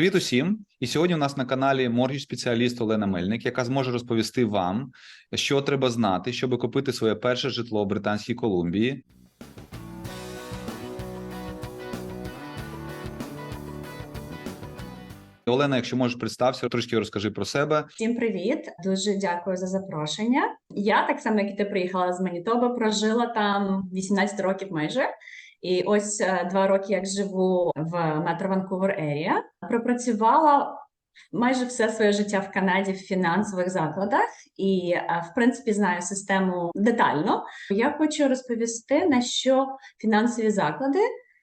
Привіт усім! І сьогодні у нас на каналі моргіч спеціаліст Олена Мельник, яка зможе розповісти вам, що треба знати, щоб купити своє перше житло в Британській Колумбії. Олена, якщо можеш представся, трошки розкажи про себе. Всім привіт! Дуже дякую за запрошення. Я так само, як і ти приїхала з Манітоба, прожила там 18 років майже. І ось е, два роки, як живу в метро Ванкувер Ерія, пропрацювала майже все своє життя в Канаді в фінансових закладах, і е, в принципі знаю систему детально. Я хочу розповісти на що фінансові заклади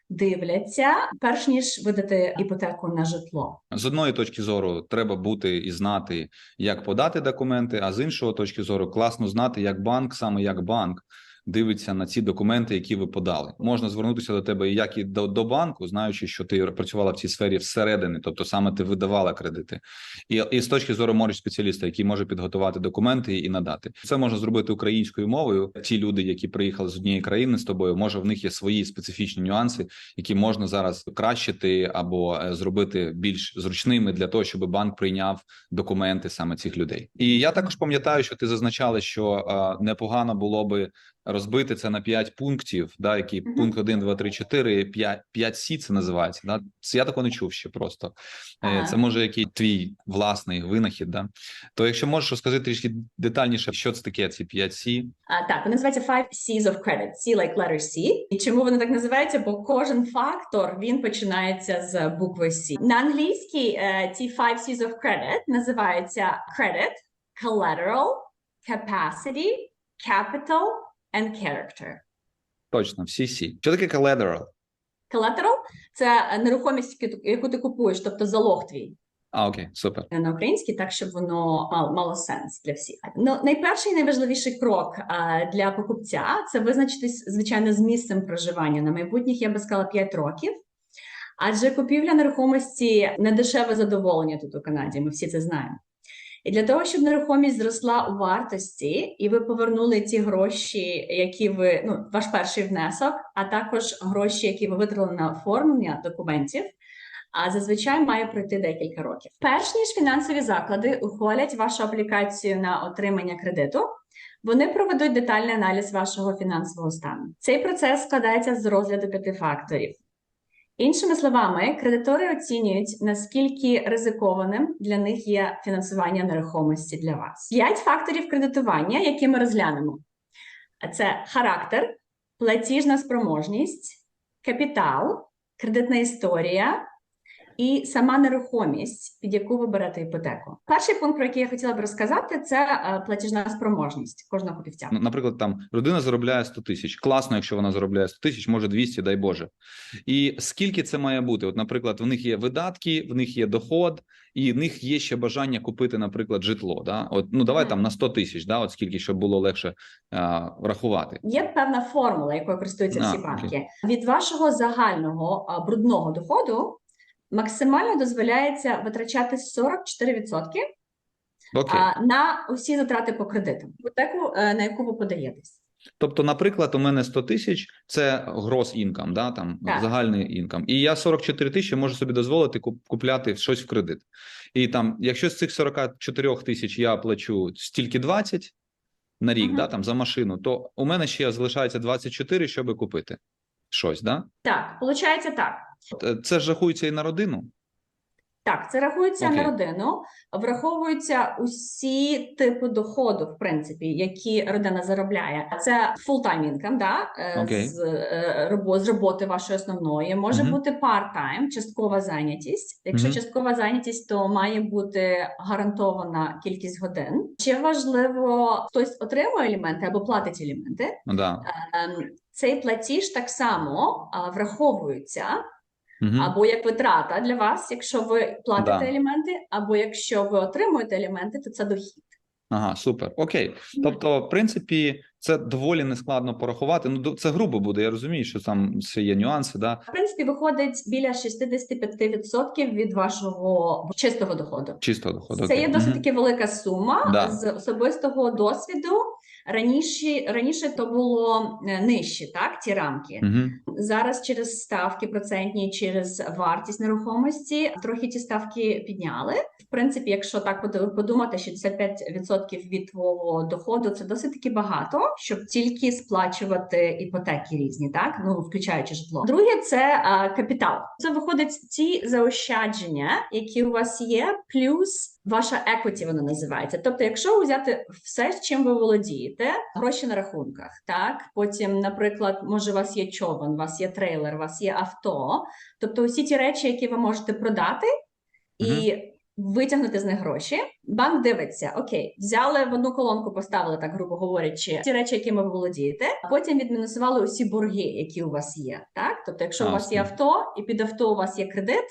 дивляться, перш ніж видати іпотеку на житло. З одної точки зору треба бути і знати, як подати документи, а з іншого точки зору класно знати, як банк, саме як банк. Дивиться на ці документи, які ви подали, можна звернутися до тебе як і до, до банку, знаючи, що ти працювала в цій сфері всередині, тобто саме ти видавала кредити, і, і з точки зору моріч спеціаліста, який може підготувати документи і надати. Це можна зробити українською мовою. Ті люди, які приїхали з однієї країни з тобою, може в них є свої специфічні нюанси, які можна зараз кращити або е, зробити більш зручними для того, щоб банк прийняв документи саме цих людей. І я також пам'ятаю, що ти зазначала, що е, непогано було би розбити це на 5 пунктів, да, які Мгм. пункт 1, 2, 3, 4, 5, 5 сі це називається. Да? Це я такого не чув ще просто. Е, Ага. Це може який твій власний винахід. Да? То якщо можеш розкажи трішки детальніше, що це таке ці 5 сі. А, так, вони називаються Five C's of Credit. C like letter C. І чому вони так називаються? Бо кожен фактор він починається з букви C. На англійській е, ці Five C's of Credit називаються Credit, Collateral, Capacity, Capital and Character. Точно, всі сі. Що таке collateral? Collateral – це нерухомість, яку ти- купуєш, тобто залог твій. А, окей, супер. на українській, так щоб воно мало, мало сенс для всіх. Ну найперший і найважливіший крок а, для покупця це визначитись звичайно з місцем проживання. На майбутніх я би сказала 5 років. Адже купівля нерухомості не дешеве задоволення тут у Канаді. Ми всі це знаємо. І для того, щоб нерухомість зросла у вартості, і ви повернули ті гроші, які ви ну ваш перший внесок, а також гроші, які ви витратили на оформлення документів. А зазвичай має пройти декілька років. Перш ніж фінансові заклади ухвалять вашу аплікацію на отримання кредиту, вони проведуть детальний аналіз вашого фінансового стану. Цей процес складається з розгляду п'яти факторів. Іншими словами, кредитори оцінюють, наскільки ризикованим для них є фінансування нерухомості для вас. П'ять факторів кредитування, які ми розглянемо: це характер, платіжна спроможність, капітал, кредитна історія і сама нерухомість, під яку ви берете іпотеку. Перший пункт, про який я хотіла б розказати, це е, платіжна спроможність кожного покупця. Ну, Наприклад, там людина заробляє 100 тисяч. Класно, якщо вона заробляє 100 тисяч, може 200, дай Боже. І скільки це має бути? От, наприклад, в них є видатки, в них є доход, і в них є ще бажання купити, наприклад, житло. Да? От, ну давай там на 100 тисяч, да? от скільки, щоб було легше а, рахувати. Є певна формула, якою користуються А, всі окей. банки. Від вашого загального брудного доходу максимально дозволяється витрачати 44% Окей. а, на усі затрати по кредитам, іпотеку, е, на яку ви подаєтесь. Тобто, наприклад, у мене 100 тисяч це грос інкам, да, там Так. загальний інкам. І я 44 тисячі можу собі дозволити куп- купляти щось в кредит. І там, якщо з цих 44 тисяч я плачу стільки 20 на рік, Мгм. да, там за машину, то у мене ще залишається 24, щоб купити щось. Да? Так, виходить так. Е, Це ж рахується і на родину. Так, це рахується Окей. на родину, враховуються усі типи доходу, в принципі, які родина заробляє. Це full-time income, да? е, Окей. з, е, з роботи вашої основної. Може Мгм. бути part-time, часткова зайнятість. Якщо Мгм. часткова зайнятість, то має бути гарантована кількість годин. Ще важливо, хтось отримує аліменти або платить аліменти. Ну, да. Ем, Цей платіж так само враховується Мгм. або як витрата для вас, якщо ви платите Да. аліменти, або якщо ви отримуєте аліменти, то це дохід. Ага, супер. Окей. Тобто, в принципі, Це доволі нескладно порахувати. Ну, це грубо буде. Я розумію, що там ще є нюанси. Да? В принципі, виходить біля 65% від вашого чистого доходу. Чистого доходу. Це окей. є досить таки велика сума Да. з особистого досвіду. Раніше раніше то було е, нижче, так ті рамки. Мгм. Зараз через ставки процентні, через вартість нерухомості трохи ті ставки підняли. В принципі, якщо так поду- подумати, 65% від твого доходу це досить таки багато, щоб тільки сплачувати іпотеки різні, так ну включаючи житло. Друге, це а, капітал. Це виходить ті заощадження, які у вас є, плюс. Ваша equity воно називається. Тобто, якщо взяти все, чим ви володієте, гроші на рахунках, так потім, наприклад, може, у вас є човен, у вас є трейлер, у вас є авто. Тобто, усі ті речі, які ви можете продати і витягнути з них гроші. Банк дивиться: окей, взяли в одну колонку, поставили так, грубо говорячи, ті речі, якими ви володієте. а Потім відмінусували усі борги, які у вас є. Так, тобто, якщо у вас є авто, і під авто у вас є кредит.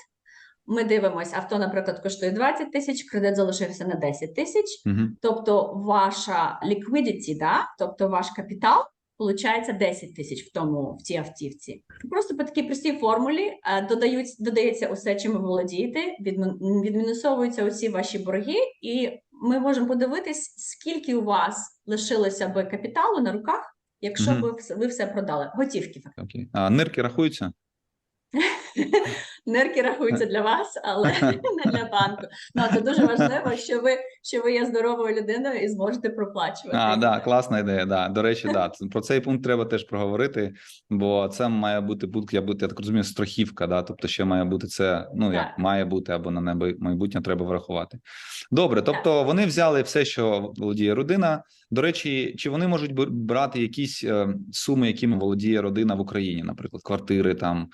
Ми дивимося, авто, наприклад, коштує 20 тисяч, кредит залишився на 10 тисяч. Мгм. Тобто ваша liquidity, да? тобто ваш капітал, получається 10 тисяч в тому в цій автівці. Просто по такій простій формулі е, додають додається усе, чим ви володієте, відмін- відмінусовуються усі ваші борги, і ми можемо подивитись, скільки у вас лишилося би капіталу на руках, якщо Мгм. ви все ви все продали. Готівки фактично. Окей. А нирки рахуються? Нирки рахуються для вас, але не для банку. Ну це дуже важливо, що ви що ви є здоровою людиною і зможете проплачувати. А, да, класна ідея. Да. До речі, да. Про цей пункт треба теж проговорити, бо це має бути пункт, я бути, я так розумію, страхівка, да. Тобто, ще має бути це, ну як Так. має бути, або на небо майбутнє треба врахувати. Добре, тобто вони взяли все, що володіє родина. До речі, чи вони можуть брати якісь е, суми, якими володіє родина в Україні, наприклад, квартири там.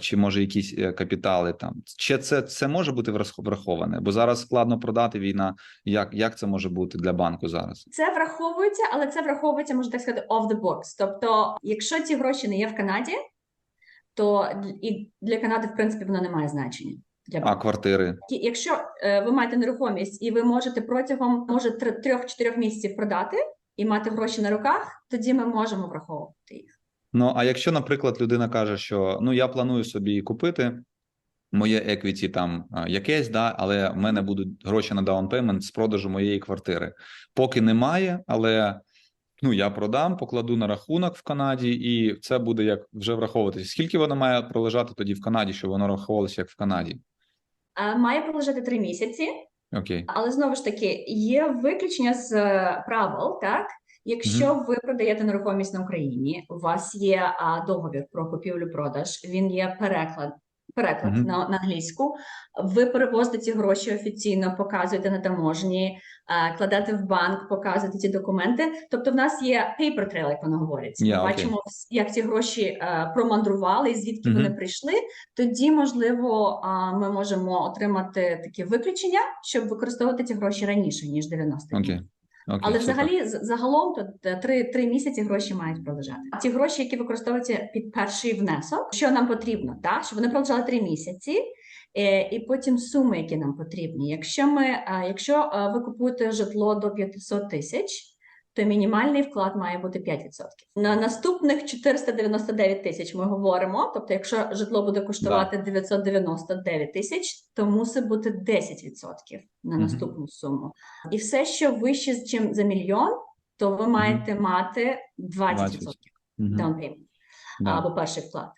Чи може якісь е, капітали там? Чи це, це може бути врах- враховане? Бо зараз складно продати війна. Як, як це може бути для банку зараз? Це враховується, але це враховується, можна так сказати, off the box. Тобто, якщо ці гроші не є в Канаді, то і для Канади, в принципі, воно не має значення. Для А квартири? Якщо е, ви маєте нерухомість і ви можете протягом може трьох-чотирьох місяців продати і мати гроші на руках, тоді ми можемо враховувати їх. Ну а якщо, наприклад, людина каже, що ну я планую собі купити моє еквіті там якесь, да, але в мене будуть гроші на даун пеймент з продажу моєї квартири. Поки немає, але ну я продам, покладу на рахунок в Канаді, і це буде як вже враховуватися. Скільки воно має пролежати тоді в Канаді, щоб воно рахувалося як в Канаді? Має пролежати три місяці, Окей, Але знову ж таки є виключення з е, правил, так? Якщо ви продаєте нерухомість на Україні, у вас є а, договір про купівлю-продаж, він є переклад. Переклад Мгм. на, на англійську, ви перевозите ці гроші офіційно, показуєте на таможні, е, кладете в банк, показуєте ці документи. Тобто, в нас є paper trail, як воно говорить. Ми Я, окей. бачимо, як ці гроші е, промандрували і звідки Мгм. вони прийшли. Тоді, можливо, а, ми можемо отримати такі виключення, щоб використовувати ці гроші раніше ніж 90 днів. окей. Окей, Але супер. взагалі з- загалом то три, три місяці гроші мають пролежати. Ті гроші, які використовуються під перший внесок, що нам потрібно, так щоб вони пролежали три місяці. е, І потім суми, які нам потрібні. Якщо ми, е, якщо е, ви купуєте житло до 500 тисяч, то мінімальний вклад має бути 5%. На наступних 499 тисяч ми говоримо. Тобто, якщо житло буде коштувати 999 тисяч, то мусить бути 10% на наступну суму. І все, що вище, чим за мільйон, то ви маєте мати 20% 20. Мгм. down payment або перший вклад.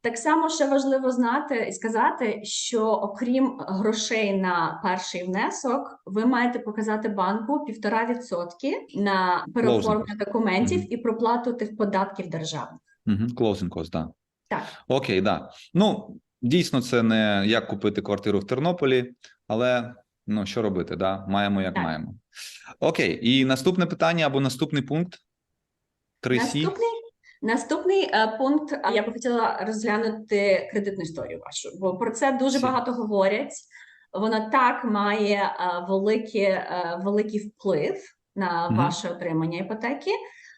Так само ще важливо знати і сказати, що окрім грошей на перший внесок, ви маєте показати банку півтора відсотки на переоформлення документів Мгм. і проплату тих податків державних. Угу. Closing cost, да. Так. Окей, да. Ну дійсно, це не як купити квартиру в Тернополі, але ну що робити? Да? Маємо як Так. маємо. Окей, і наступне питання або наступний пункт. 3 Сі. Наступний, наступний е, пункт я би хотіла розглянути кредитну історію вашу, бо про це дуже багато говорять. Вона так має е, велике, е, великий вплив на ваше отримання іпотеки.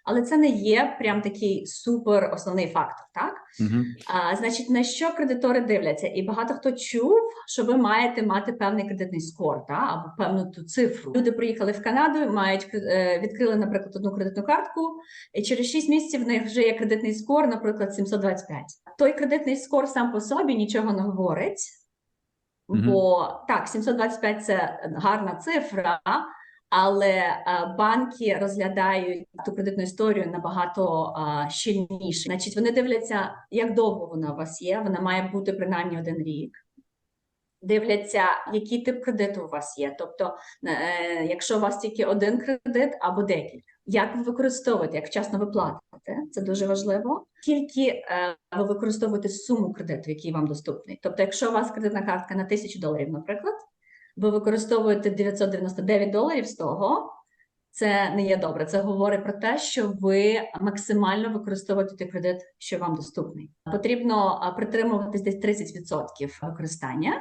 Але це не є прям такий супер основний фактор, так? Угу. А, значить, на що кредитори дивляться? І багато хто чув, що ви маєте мати певний кредитний скор, та або певну ту цифру. Люди приїхали в Канаду, мають е, відкрили, наприклад, одну кредитну картку, і через 6 місяців в них вже є кредитний скор, наприклад, 725. Той кредитний скор сам по собі нічого не говорить. Бо так, 725 – це гарна цифра, але е, банки розглядають ту кредитну історію набагато е, щільніше. Значить, вони дивляться, як довго вона у вас є. Вона має бути принаймні один рік. Дивляться, який тип кредиту у вас є. Тобто, е, якщо у вас тільки один кредит або декілька, як ви використовуєте, як вчасно ви платите, це дуже важливо. Скільки ви використовуєте суму кредиту, який вам доступний. Тобто, якщо у вас кредитна картка на 1000 доларів, наприклад, ви використовуєте 999 доларів з того, це не є добре. Це говорить про те, що ви максимально використовуєте той кредит, що вам доступний. Потрібно притримуватись десь 30% використання.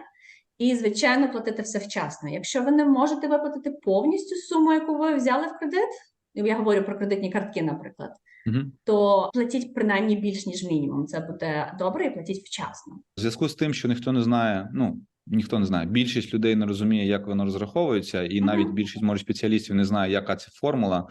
І, звичайно, платити все вчасно. Якщо ви не можете виплатити повністю суму, яку ви взяли в кредит, я говорю про кредитні картки, наприклад, Угу. то платіть принаймні більш ніж мінімум. Це буде добре і платіть вчасно. В зв'язку з тим, що ніхто не знає, ну ніхто не знає, більшість людей не розуміє, як воно розраховується, і навіть більшість може спеціалістів не знає, яка це формула,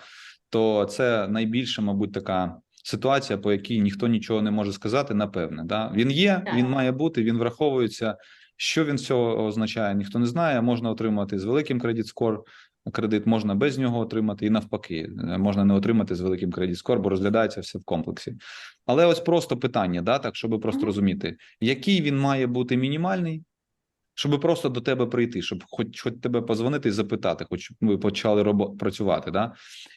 то це найбільша, мабуть, така ситуація, по якій ніхто нічого не може сказати. Напевне, да він є, Так. він має бути, він враховується. Що він з цього означає, ніхто не знає. Можна отримати з великим кредит скор кредит, можна без нього отримати, і навпаки, е, можна не отримати з великим кредит скор, бо розглядається все в комплексі. Але ось просто питання, да, так щоб просто розуміти, який він має бути мінімальний, щоб просто до тебе прийти, щоб хоч, хоч тебе позвонити і запитати, хоч ви почали робо- працювати, да?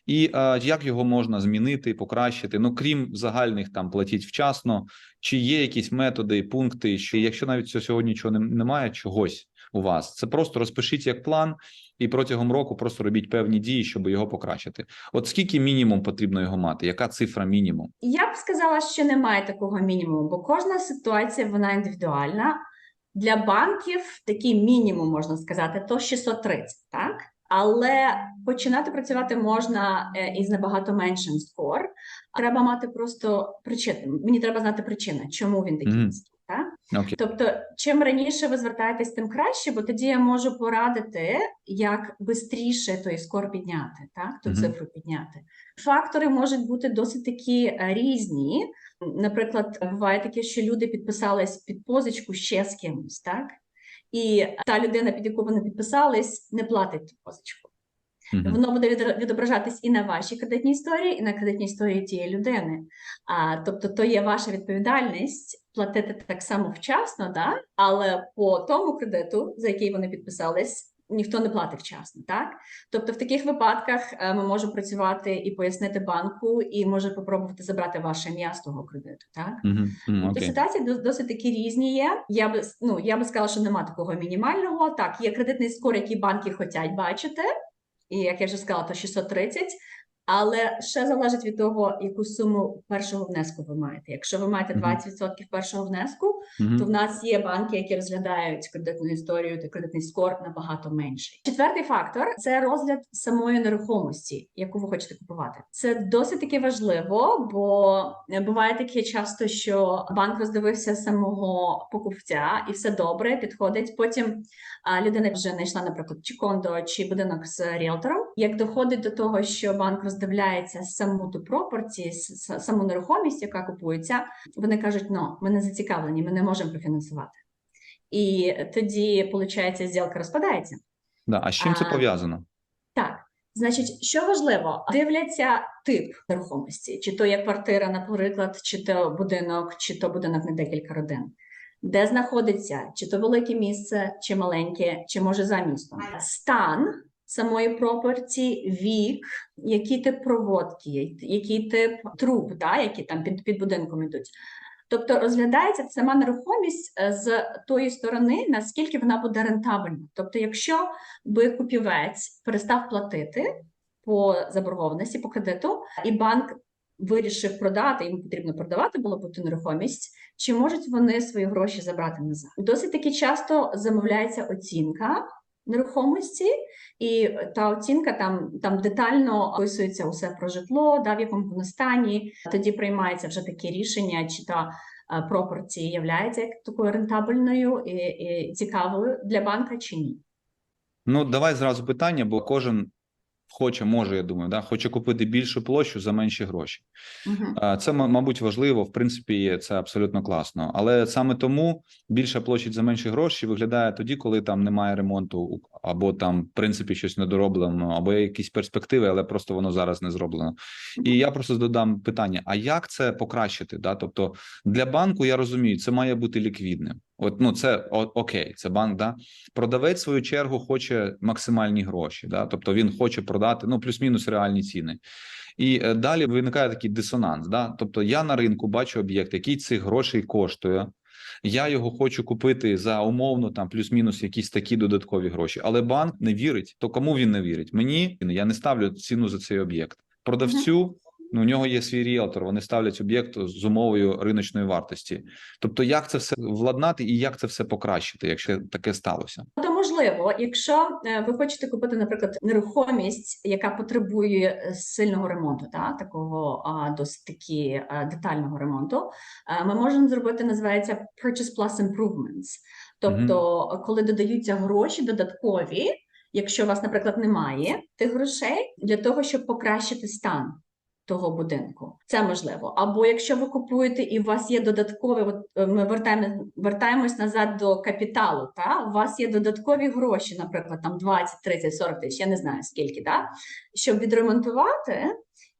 І а, як його можна змінити, покращити? Ну крім загальних там платіть вчасно, чи є якісь методи, пункти, що якщо навіть сьогодні нічого немає, чогось у вас, це просто розпишіть як план, і протягом року просто робіть певні дії, щоб його покращити. От скільки мінімум потрібно його мати? Яка цифра мінімум? Я б сказала, що немає такого мінімуму, бо кожна ситуація вона індивідуальна. Для банків такий мінімум можна сказати, то 630, так? Але починати працювати можна е, із набагато меншим скор. Треба мати просто причину. Мені треба знати причину, чому він такий Мгм. Так? Окей. Тобто, чим раніше ви звертаєтесь, тим краще, бо тоді я можу порадити, як швидше той скор підняти, так? ту Мгм. цифру підняти. Фактори можуть бути досить такі е, різні. Наприклад, буває таке, що люди підписались під позичку ще з кимось, так? І та людина, під яку вони підписались, не платить ту позичку. Мгм. Воно буде відображатись і на вашій кредитній історії, і на кредитній історії тієї людини. А, тобто, то є ваша відповідальність платити так само вчасно, да? але по тому кредиту, за який вони підписались, ніхто не платить вчасно. Так? Тобто, в таких випадках е, ми можемо працювати і пояснити банку, і може попробувати забрати ваше ім'я з того кредиту. Так? Мгм. Мгм. Тобто Окей. ситуації досить такі різні є. Я би с- ну я би сказала, що нема такого мінімального. Так, є кредитний скор, який банки хочуть бачити, і як я вже сказала, то 630. Але ще залежить від того, яку суму першого внеску ви маєте. Якщо ви маєте Мгм. 20% першого внеску, Мгм. то в нас є банки, які розглядають кредитну історію та кредитний скор набагато менший. Четвертий фактор це розгляд самої нерухомості, яку ви хочете купувати. Це досить таки важливо, бо буває таке часто, що банк роздивився самого покупця і все добре підходить. Потім людина вже знайшла, наприклад, чи кондо, чи будинок з ріелтором. Як доходить до того, що банк роздивляється саму ту с- саму нерухомість, яка купується, вони кажуть: ну, ми не зацікавлені, ми не можемо профінансувати. І тоді, виходить, зділка розпадається. Да. А з чим це пов'язано? Так, значить, що важливо, дивляться тип нерухомості, чи то є квартира, наприклад, чи то будинок, чи то будинок на декілька родин. Де знаходиться, чи то велике місце, чи маленьке, чи може за містом. Стан самої пропорції, вік, який тип проводки, який тип труб, да, які там під, під будинком йдуть. Тобто розглядається сама нерухомість е, з тої сторони, наскільки вона буде рентабельна. Тобто, якщо би купівець перестав платити по заборгованості, по кредиту, і банк вирішив продати, йому потрібно продавати було б ту нерухомість, чи можуть вони свої гроші забрати назад? Досить таки часто замовляється оцінка. нерухомості, і та оцінка там, там детально описується усе про житло, да, в якому воно стані. Тоді приймається вже таке рішення, чи та пропорції пропорція являється як такою рентабельною і, і цікавою для банка чи ні. Ну, давай зразу питання, бо кожен хоче, може, я думаю, да, хоче купити більшу площу за менші гроші. Е, Це, мабуть, важливо, в принципі, це абсолютно класно. Але саме тому більша площадь за менші гроші виглядає тоді, коли там немає ремонту, або там, в принципі, щось недороблено, або є якісь перспективи, але просто воно зараз не зроблено. І я просто додам питання: а як це покращити? Да? Тобто для банку я розумію, це має бути ліквідним. От ну це о, окей, це банк. Да? Продавець в свою чергу хоче максимальні гроші. Да? Тобто він хоче продати ну плюс-мінус реальні ціни. І е, далі виникає такий дисонанс. Да? Тобто я на ринку бачу об'єкт, який цих грошей коштує. Я його хочу купити за умовно там плюс-мінус якісь такі додаткові гроші. Але банк не вірить. То кому він не вірить? Мені я не ставлю ціну за цей об'єкт. Продавцю ну, у нього є свій ріелтор. Вони ставлять об'єкт з умовою риночної вартості. Тобто, як це все владнати і як це все покращити, якщо таке сталося? То можливо, якщо е, ви хочете купити, наприклад, нерухомість, яка потребує е, сильного ремонту, та такого досить таки детального ремонту, е, ми можемо зробити, називається Purchase Plus Improvements. Тобто, коли додаються гроші додаткові, якщо у вас, наприклад, немає тих грошей для того, щоб покращити стан. Того будинку це можливо. Або якщо ви купуєте і у вас є додаткові, от е, ми вертаємо вертаємось назад до капіталу. Та у вас є додаткові гроші, наприклад, там 20, 30, 40 тисяч, я не знаю скільки, та щоб відремонтувати,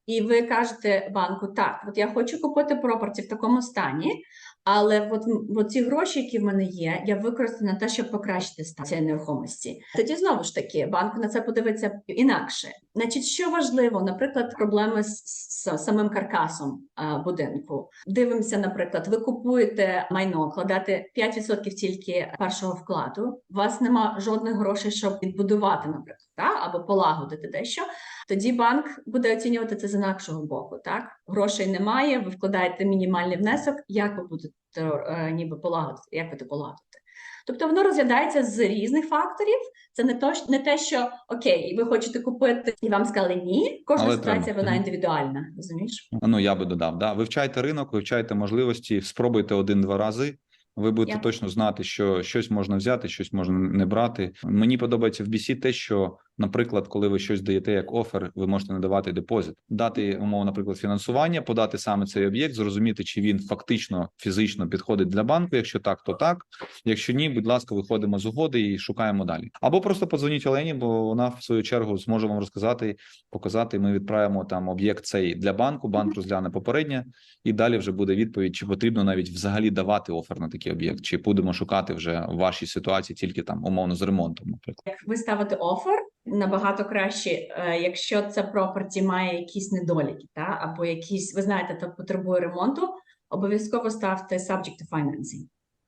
і ви кажете банку: так, от я хочу купити пропорції в такому стані, але от, от ці гроші, які в мене є, я використаю на те, щоб покращити стан цієї нерухомості. Тоді знову ж таки банк на це подивиться інакше. Значить, що важливо, наприклад, проблеми з, з самим каркасом а, будинку. Дивимося, наприклад, ви купуєте майно, кладете 5% тільки першого вкладу. У вас нема жодних грошей, щоб відбудувати, наприклад, та або полагодити дещо. Тоді банк буде оцінювати це з інакшого боку. Так грошей немає, ви вкладаєте мінімальний внесок. Як ви будете е, ніби полагодити? Як ви це полагодите? Тобто воно розглядається з різних факторів. Це не то, не те, що окей, ви хочете купити, і вам сказали ні. Кожна Але ситуація треба. вона індивідуальна, розумієш? Ну я би додав, да. Вивчайте ринок, вивчайте можливості, спробуйте один-два рази. Ви будете yeah. точно знати, що щось можна взяти, щось можна не брати. Мені подобається в BC те, що, наприклад, коли ви щось даєте як офер, ви можете надавати депозит, дати умовно, наприклад, фінансування, подати саме цей об'єкт, зрозуміти, чи він фактично фізично підходить для банку. Якщо так, то так. Якщо ні, будь ласка, виходимо з угоди і шукаємо далі. Або просто подзвоніть Олені, бо вона в свою чергу зможе вам розказати, показати. Ми відправимо там об'єкт цей для банку. Банк розгляне попереднє, і далі вже буде відповідь, чи потрібно навіть взагалі давати офер на такий об'єкт, чи будемо шукати вже в вашій ситуації тільки там умовно з ремонтом, наприклад. Як ви ставите офер, набагато краще, е, якщо це пропорті має якісь недоліки, та або якісь, ви знаєте, то потребує ремонту. Обов'язково ставте subject to financing.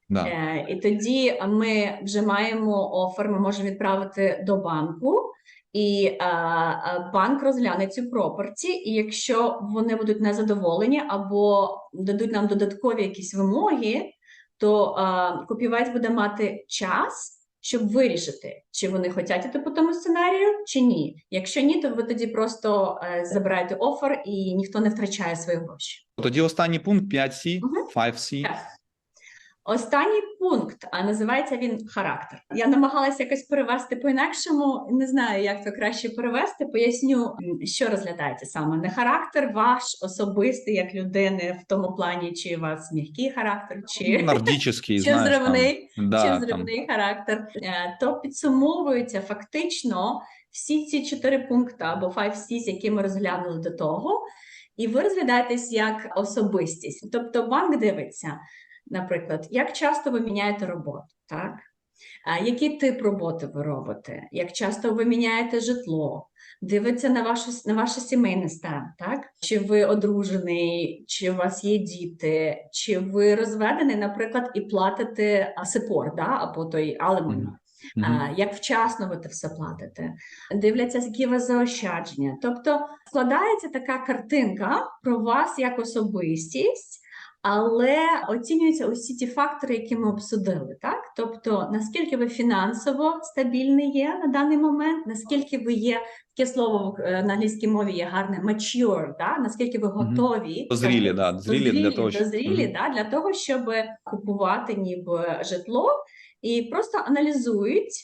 Да. Е, і тоді ми вже маємо офер, ми можемо відправити до банку, і е, е, банк розгляне цю пропорці. І якщо вони будуть незадоволені або дадуть нам додаткові якісь вимоги, то е, купівець буде мати час. Щоб вирішити, чи вони хочуть іти по тому сценарію, чи ні. Якщо ні, то ви тоді просто е, забираєте офер і ніхто не втрачає свої гроші. Тоді останній пункт 5C, Мгм. 5C. Останній пункт, а називається він характер. Я намагалася якось перевести по-інакшому. Не знаю, як то краще перевести. Поясню, що розглядається саме не характер, ваш особистий як людини, в тому плані, чи у вас м'який характер, чи, Нордічний, чи зривний, да, чи там, зривний характер. Е, То підсумовується фактично всі ці чотири пункти або 5 C's, які ми розглянули до того. І ви розглядаєтесь як особистість. Тобто банк дивиться, наприклад, як часто ви міняєте роботу, так? А який тип роботи ви робите? Як часто ви міняєте житло? Дивиться на ваше, на ваше сімейне стан, так? Чи ви одружений, чи у вас є діти, чи ви розведений, наприклад, і платите сепор, да? або той алемон. Мгм. Мгм. А, як вчасно ви це все платите, дивляться, які у вас заощадження. Тобто складається така картинка про вас як особистість, але оцінюються усі ті фактори, які ми обсудили. Так, Тобто, наскільки ви фінансово стабільний є на даний момент, наскільки ви є таке слово е, на англійській мові є гарне mature, да? наскільки ви готові Дозрілі, тобто, да, дозрілі для того, щоб- дозрілі, да, для того, щоб купувати ніби житло, і просто аналізують,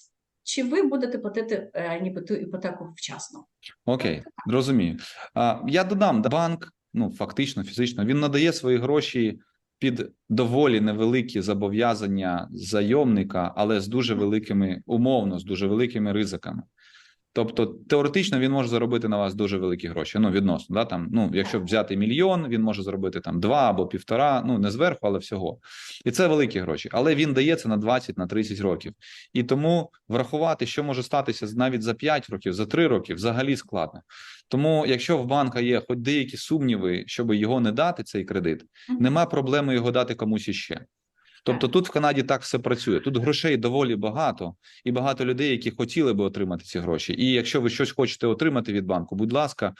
чи ви будете платити е, ніби ту іпотеку вчасно. Окей, розумію. А, я додам, банк, ну фактично, фізично, він надає свої гроші під доволі невеликі зобов'язання зайомника, але з дуже великими умовно, з дуже великими ризиками. Тобто, теоретично він може заробити на вас дуже великі гроші. Ну, відносно, да, там, ну, якщо взяти мільйон, він може заробити там два або півтора, ну не зверху, але всього. І це великі гроші. Але він дає це на 20, на 30 років. І тому врахувати, що може статися навіть за 5 років, за 3 роки, взагалі складно. Тому, якщо в банка є хоч деякі сумніви, щоб його не дати, цей кредит, нема проблеми його дати комусь іще. Тобто тут в Канаді так все працює. Тут грошей доволі багато, і багато людей, які хотіли би отримати ці гроші. І якщо ви щось хочете отримати від банку, будь ласка,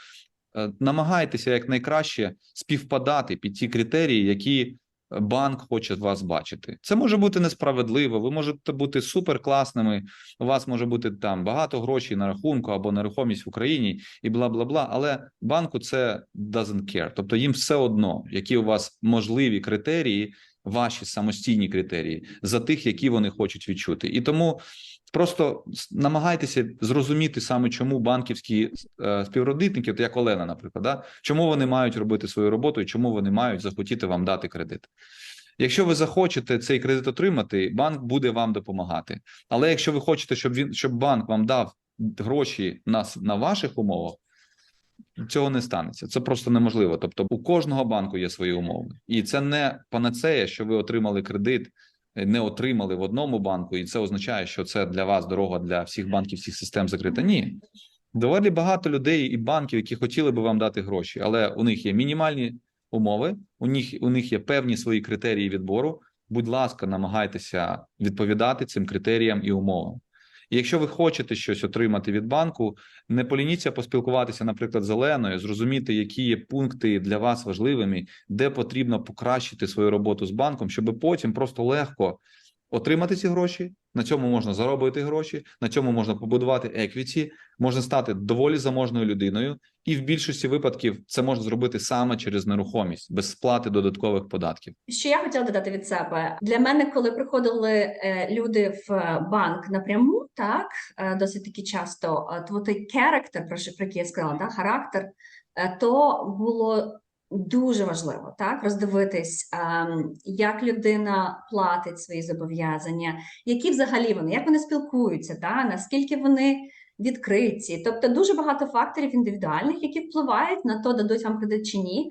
е, намагайтеся якнайкраще співпадати під ті критерії, які банк хоче вас бачити. Це може бути несправедливо. Ви можете бути суперкласними. У вас може бути там багато грошей на рахунку або нерухомість в Україні, і бла бла бла. Але банку це doesn't care. Тобто їм все одно, які у вас можливі критерії, ваші самостійні критерії за тих, які вони хочуть відчути, і тому. Просто намагайтеся зрозуміти саме, чому банківські е, співробітники, от як Олена, наприклад, да, чому вони мають робити свою роботу і чому вони мають захотіти вам дати кредит. Якщо ви захочете цей кредит отримати, банк буде вам допомагати. Але якщо ви хочете, щоб він щоб банк вам дав гроші на, на ваших умовах, цього не станеться. Це просто неможливо. Тобто, у кожного банку є свої умови, і це не панацея, що ви отримали кредит, не отримали в одному банку, і це означає, що це для вас дорога для всіх банків, всіх систем закрита. Ні. Доволі багато людей і банків, які хотіли би вам дати гроші, але у них є мінімальні умови, у них у них є певні свої критерії відбору. Будь ласка, намагайтеся відповідати цим критеріям і умовам. І якщо ви хочете щось отримати від банку, не полініться поспілкуватися, наприклад, з Оленою, зрозуміти, які є пункти для вас важливими, де потрібно покращити свою роботу з банком, щоб потім просто легко отримати ці гроші. На цьому можна заробити гроші, на цьому можна побудувати еквіті, можна стати доволі заможною людиною, і в більшості випадків це можна зробити саме через нерухомість без сплати додаткових податків. Що я хотіла додати від себе для мене, коли приходили е, люди в е, банк напряму, так е, досить таки часто, то той character, про що я сказала, да, характер, то було дуже важливо так роздивитись, ем, як людина платить свої зобов'язання, які взагалі вони, як вони спілкуються, та наскільки вони відкриті. Тобто дуже багато факторів індивідуальних, які впливають на то, дадуть вам кредит чи ні.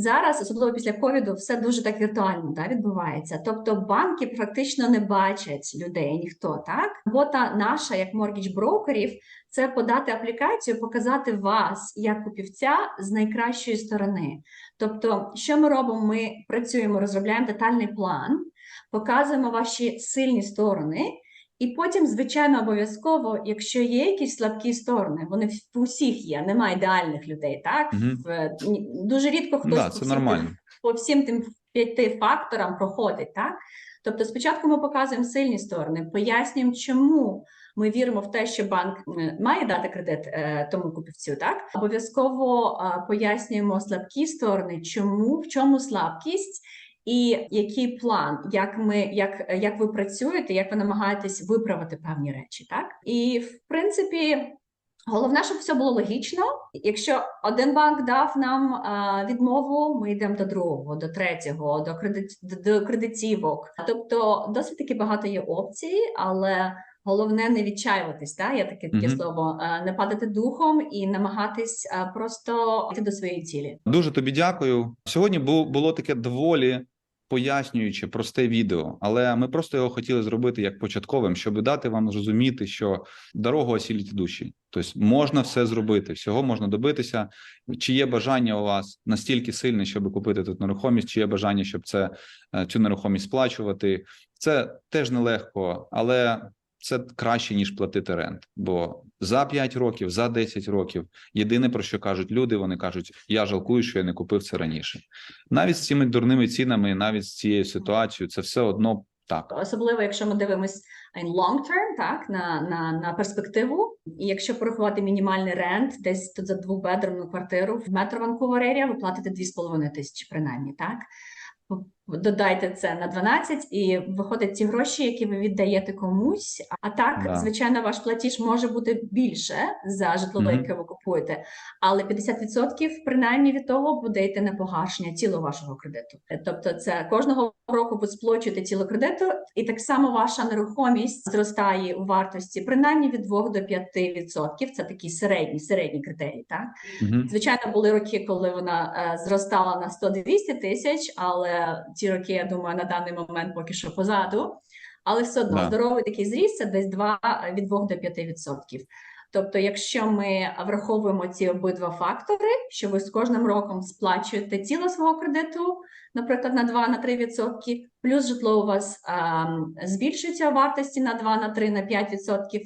Зараз, особливо після ковіду, все дуже так віртуально да, відбувається. Тобто банки практично не бачать людей, ніхто так. Робота наша, як моргідж брокерів, це подати аплікацію, показати вас як купівця з найкращої сторони. Тобто, що ми робимо? Ми працюємо, розробляємо детальний план, показуємо ваші сильні сторони. І потім, звичайно, обов'язково, якщо є якісь слабкі сторони, вони в усіх є, немає ідеальних людей, так? В, дуже рідко хтось Да, по це всім нормально. тим- по всім тим п'яти факторам проходить, так? Тобто, спочатку ми показуємо сильні сторони, пояснюємо, чому ми віримо в те, що банк має дати кредит е, тому купівцю, так? Обов'язково е, пояснюємо слабкі сторони, чому, в чому слабкість. І який план, як ми як, як ви працюєте, як ви намагаєтесь виправити певні речі, так і в принципі, головне, щоб все було логічно. Якщо один банк дав нам а, відмову, ми йдемо до другого, до третього, до кредит до кредитівок. Тобто, досить таки багато є опцій, але головне не відчаюватись. Та є таке таке Мгм. слово, не падати духом і намагатись просто йти до своєї цілі. Дуже тобі дякую. Сьогодні було таке доволі пояснююче, просте відео, але ми просто його хотіли зробити як початковим, щоб дати вам зрозуміти, що дорогу осіліть душі. Тобто можна все зробити, всього можна добитися. Чи є бажання у вас настільки сильне, щоб купити тут нерухомість, чи є бажання, щоб це е, цю нерухомість сплачувати? Це теж нелегко, але це краще ніж платити рент. Бо за 5 років, за 10 років Єдине про що кажуть люди, вони кажуть: я жалкую, що я не купив це раніше. Навіть з цими дурними цінами, навіть з цією ситуацією, це все одно Так, Особливо, якщо ми дивимось long term, так на, на, на перспективу. І якщо порахувати мінімальний рент, десь тут за двохбедромну квартиру в метро Ванкувер ви платите 2,5 тисячі, принаймні, так. Додайте це на 12, і виходять ті гроші, які ви віддаєте комусь. А так, Да. звичайно, ваш платіж може бути більше за житло, Мгм. яке ви купуєте, але 50% принаймні від того буде йти на погашення цілого вашого кредиту. Тобто, це кожного року ви сплачуєте ціло кредиту, і так само ваша нерухомість зростає у вартості принаймні від 2 до 5%. Це такий середній середній критерій. Так угу. звичайно, були роки, коли вона е, зростала на 100-200 тисяч, але ті роки, я думаю, на даний момент поки що позаду. Але все одно Да. здоровий такий зріст це десь 2, від 2 до 5 відсотків. Тобто, якщо ми враховуємо ці обидва фактори, що ви з кожним роком сплачуєте ціло свого кредиту, наприклад, на 2 на 3 відсотки, плюс житло у вас ем, збільшується вартості на 2 на 3 на 5 відсотків,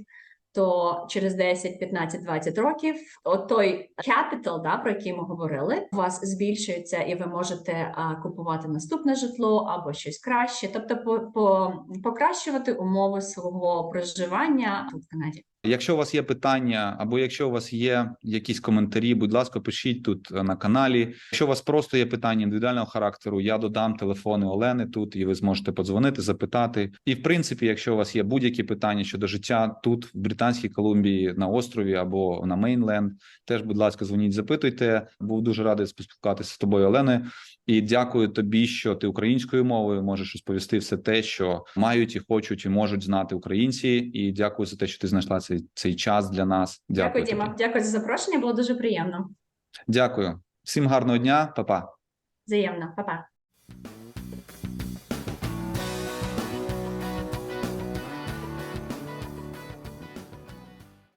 то через 10, 15, 20 років от той capital, да, про який ми говорили, у вас збільшується, і ви можете а, купувати наступне житло або щось краще, тобто по, по, покращувати умови свого проживання тут в Канаді. Якщо у вас є питання, або якщо у вас є якісь коментарі, будь ласка, пишіть тут е, на каналі. Якщо у вас просто є питання індивідуального характеру, я додам телефони Олени тут, і ви зможете подзвонити, запитати. І в принципі, якщо у вас є будь-які питання щодо життя тут, в Британській Колумбії, на острові або на Мейнленд, теж, будь ласка, дзвоніть, запитуйте. Був дуже радий поспілкуватися з тобою, Олени. І дякую тобі, що ти українською мовою можеш розповісти все те, що мають і хочуть і можуть знати українці. І дякую за те, що ти знайшла цей, цей час для нас. Дякую, Дякую, Діма. Дякую за запрошення. Було дуже приємно. Дякую. Всім гарного дня, Па-па. Взаємно, Па-па.